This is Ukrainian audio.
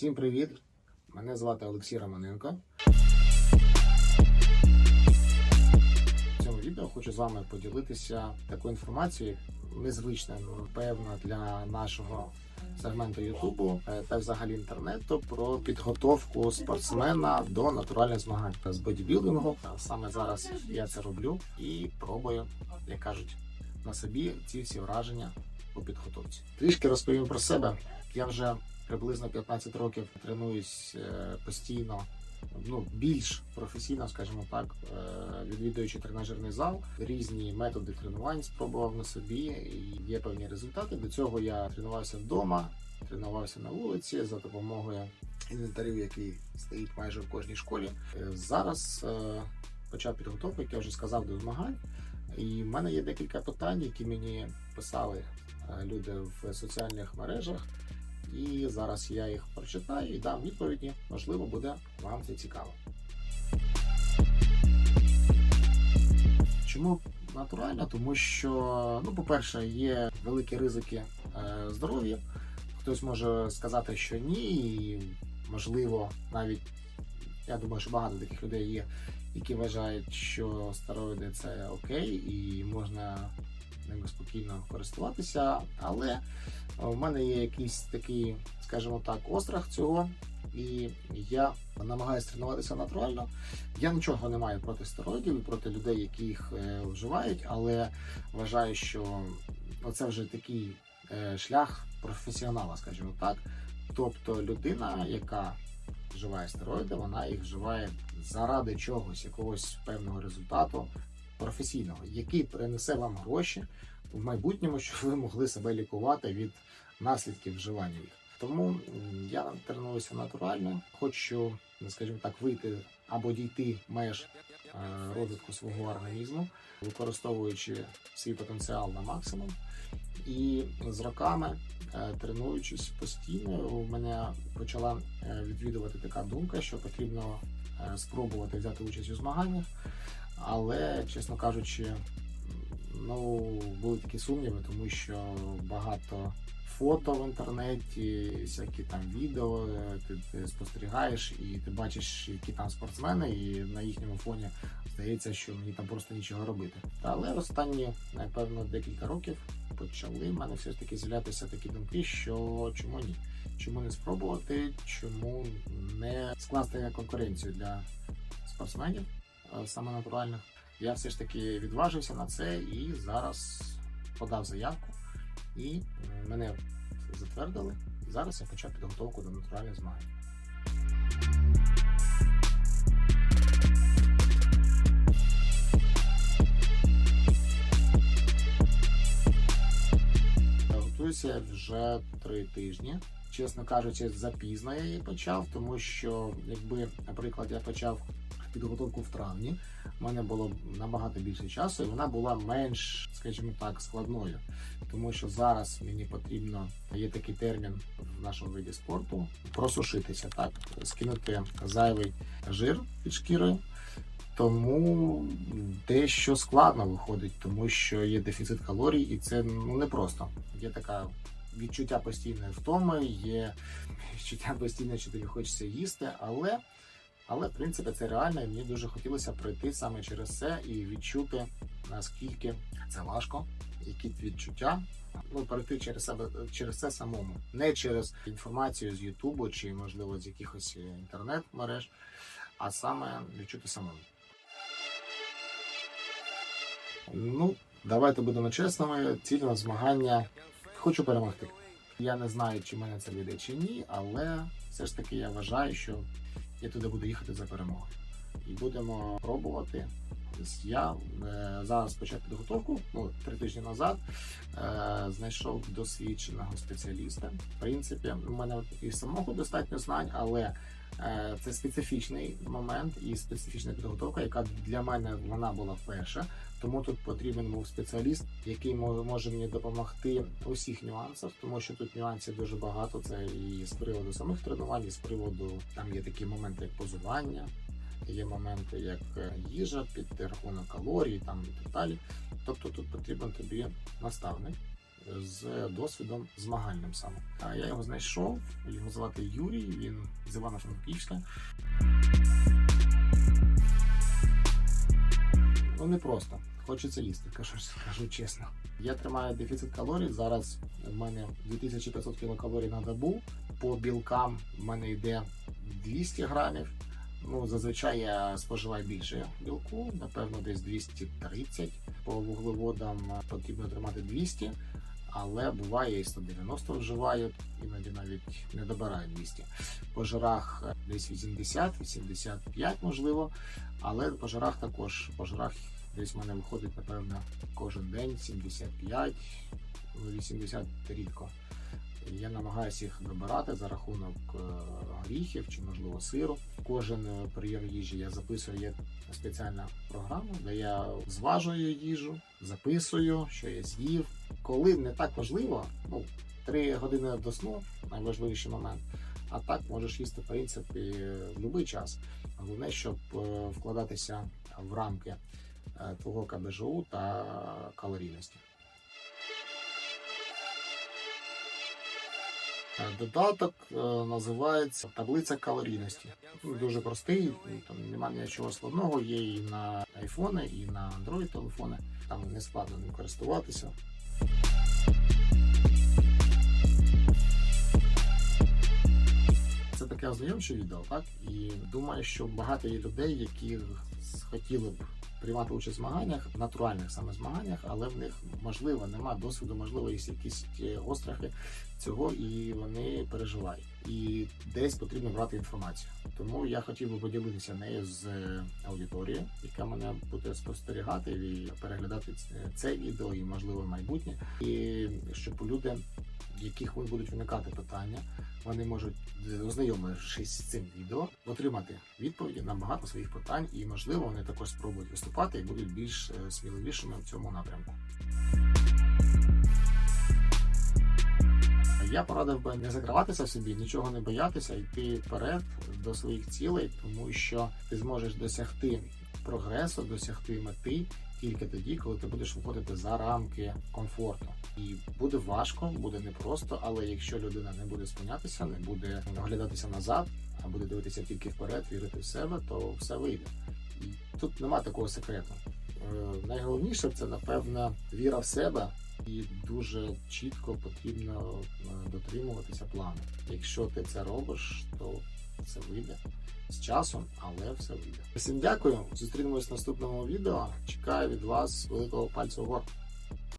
Всім привіт! Мене звати Олексій Романенко. В цьому відео хочу з вами поділитися такою інформацією, незвичною, певно, для нашого сегменту Ютубу е, та взагалі інтернету про підготовку спортсмена до натуральних змагань з бодібілдингу. Саме зараз я це роблю і пробую, як кажуть, на собі ці всі враження у підготовці. Трішки розповім про себе. Я вже приблизно 15 років тренуюсь е, постійно. Ну, більш професійно, скажімо так, е, відвідуючи тренажерний зал, різні методи тренувань спробував на собі, і є певні результати. До цього я тренувався вдома, тренувався на вулиці за допомогою інвентарю, який стоїть майже в кожній школі. Е, Зараз почав підготовку, як я вже сказав, до змагань. І в мене є декілька питань, які мені писали люди в соціальних мережах. І зараз я їх прочитаю і дам відповіді. Можливо, буде вам це цікаво. Чому натурально? Тому що, ну, по-перше, є великі ризики е, здоров'я. Хтось може сказати, що ні, і можливо, навіть я думаю, що багато таких людей є, які вважають, що стероїди це окей, і можна ними спокійно користуватися. Але у мене є якийсь такий, скажімо так, острах цього, і я намагаюся тренуватися натурально. Я нічого не маю проти стероїдів і проти людей, які їх е, вживають, але вважаю, що це вже такий е, шлях професіонала, скажімо так. Тобто людина, яка вживає стероїди, вона їх вживає заради чогось, якогось певного результату професійного, який принесе вам гроші в майбутньому, щоб ви могли себе лікувати від наслідків вживання їх. Тому я тренуюся натурально, хочу, ну, скажімо так, вийти або дійти меж е, розвитку свого організму, використовуючи свій потенціал на максимум. І з роками, е, тренуючись постійно, у мене почала е, відвідувати така думка, що потрібно спробувати взяти участь у змаганнях. Але, чесно кажучи, ну були такі сумніви, тому що багато фото в інтернеті, всякі там відео, ти, ти спостерігаєш і ти бачиш, які там спортсмени, і на їхньому фоні здається, що мені там просто нічого робити. Але останні, напевно, декілька років почали в мене все ж таки з'являтися такі думки, що чому ні? Чому не спробувати, чому не скласти конкуренцію для спортсменів саме натуральних? Я все ж таки відважився на це і зараз подав заявку, і е, мене затвердили. І зараз я почав підготовку до натуральних змагань. Готуюся вже три тижні. Чесно кажучи, запізно я її почав, тому що якби, наприклад, я почав підготовку в травні, в мене було набагато більше часу, і вона була менш, скажімо так, складною. Тому що зараз мені потрібно, є такий термін в нашому виді спорту, просушитися, так, скинути зайвий жир під шкірою. Тому дещо складно виходить, тому що є дефіцит калорій, і це ну не просто. Є така відчуття постійної втоми, є відчуття постійне, що тобі хочеться їсти, але, але в принципі це реально, і мені дуже хотілося пройти саме через це і відчути наскільки це важко, які відчуття. Ну, пройти через себе через це самому, не через інформацію з Ютубу чи, можливо, з якихось інтернет-мереж, а саме відчути самому. Ну, давайте будемо чесними. Ціль на змагання хочу перемогти. Я не знаю, чи мене це вийде чи ні, але все ж таки я вважаю, що я туди буду їхати за перемогою. І будемо пробувати. Я е, зараз почав підготовку. Ну, три тижні назад е, знайшов досвідченого спеціаліста. В принципі, у мене і самого достатньо знань, але е, це специфічний момент і специфічна підготовка, яка для мене вона була вперше. Тому тут потрібен був спеціаліст, який може мені допомогти у всіх нюансах, тому що тут нюансів дуже багато. Це і з приводу самих тренувань, і з приводу там є такі моменти, як позування, є моменти, як е, їжа, під рахунок калорій там і так далі. Тобто тут потрібен тобі наставник, з досвідом змагальним саме. А я його знайшов. Його звати Юрій. Він з Івано-Франківська. Ну не просто. Хочеться їсти, кажу, кажу чесно. Я тримаю дефіцит калорій. Зараз в мене 2500 кілокалорій на добу. По білкам в мене йде 200 грамів. Ну, зазвичай я споживаю більше білку, напевно, десь 230. По вуглеводам потрібно тримати 200, але буває і 190 вживаю, іноді навіть не добираю 200. По жирах е, десь 80, 85 можливо, але по жирах також. По жирах десь в мене виходить, напевно, кожен день 75, ну, 80 рідко. Я намагаюся їх добирати за рахунок е, горіхів чи, можливо, сиру. Кожен е, прийом їжі я записую. Є спеціальна програма, де я зважую їжу, записую, що я з'їв. Коли не так важливо, ну 3 години до сну найважливіший момент. А так можеш їсти в принципі в будь-який час. Головне, щоб е, вкладатися в рамки е, твого КБЖУ та калорійності. Е, Додаток називається таблиця калорійності. Дуже простий, там немає нічого складного, є і на айфони, і на Android телефони. Там не складно ним користуватися. Це таке відео, так? І думаю, що багато є людей, які хотіли б приймати участь в змаганнях, натуральних саме змаганнях, але в них можливо немає досвіду, можливо, є якісь е, острахи цього, і вони переживають. І десь потрібно брати інформацію. Тому я хотів би поділитися нею з е, аудиторією, яка мене буде спостерігати і переглядати це відео, і можливо майбутнє, і щоб люди, в яких будуть виникати питання, вони можуть, ознайомившись з цим відео, отримати відповіді на багато своїх питань, і можливо вони також спробують виступати і будуть більш е, сміливішими в цьому напрямку. Я порадив би не закриватися в собі, нічого не боятися, йти вперед до своїх цілей, тому що ти зможеш досягти прогресу, досягти мети тільки тоді, коли ти будеш виходити за рамки комфорту. І буде важко, буде непросто, але якщо людина не буде спинятися, не буде оглядатися назад, а буде дивитися тільки вперед, вірити в себе, то все вийде. І тут нема такого секрету. Е, Найголовніше це напевно віра в себе, і дуже чітко потрібно е, дотримуватися плану. Якщо ти це робиш, то це вийде з часом, але все вийде. Всім дякую. Зустрінемось в наступному відео. Чекаю від вас великого пальця вгору.